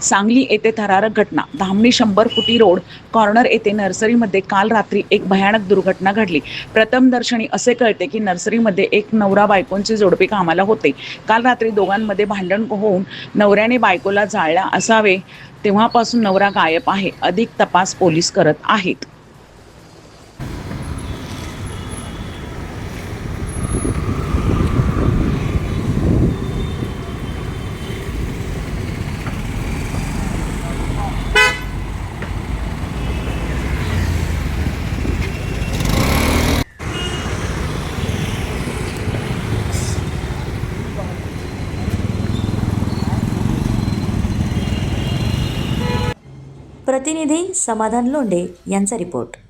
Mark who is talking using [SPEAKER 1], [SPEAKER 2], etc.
[SPEAKER 1] सांगली येथे थरारक घटना. धामणी शंभर फुटी रोड कॉर्नर येथे नर्सरीमध्ये काल रात्री एक भयानक दुर्घटना घडली. प्रथमदर्शनी असे कळते की नर्सरीमध्ये एक नवरा बायकोंचे जोडपे कामाला होते. काल रात्री दोघांमध्ये भांडण होऊन नवऱ्याने बायकोला जाळला असावे तेव्हापासून नवरा गायब आहे. अधिक तपास पोलीस करत आहेत.
[SPEAKER 2] प्रतिनिधी समाधान लोंढे यांचा रिपोर्ट.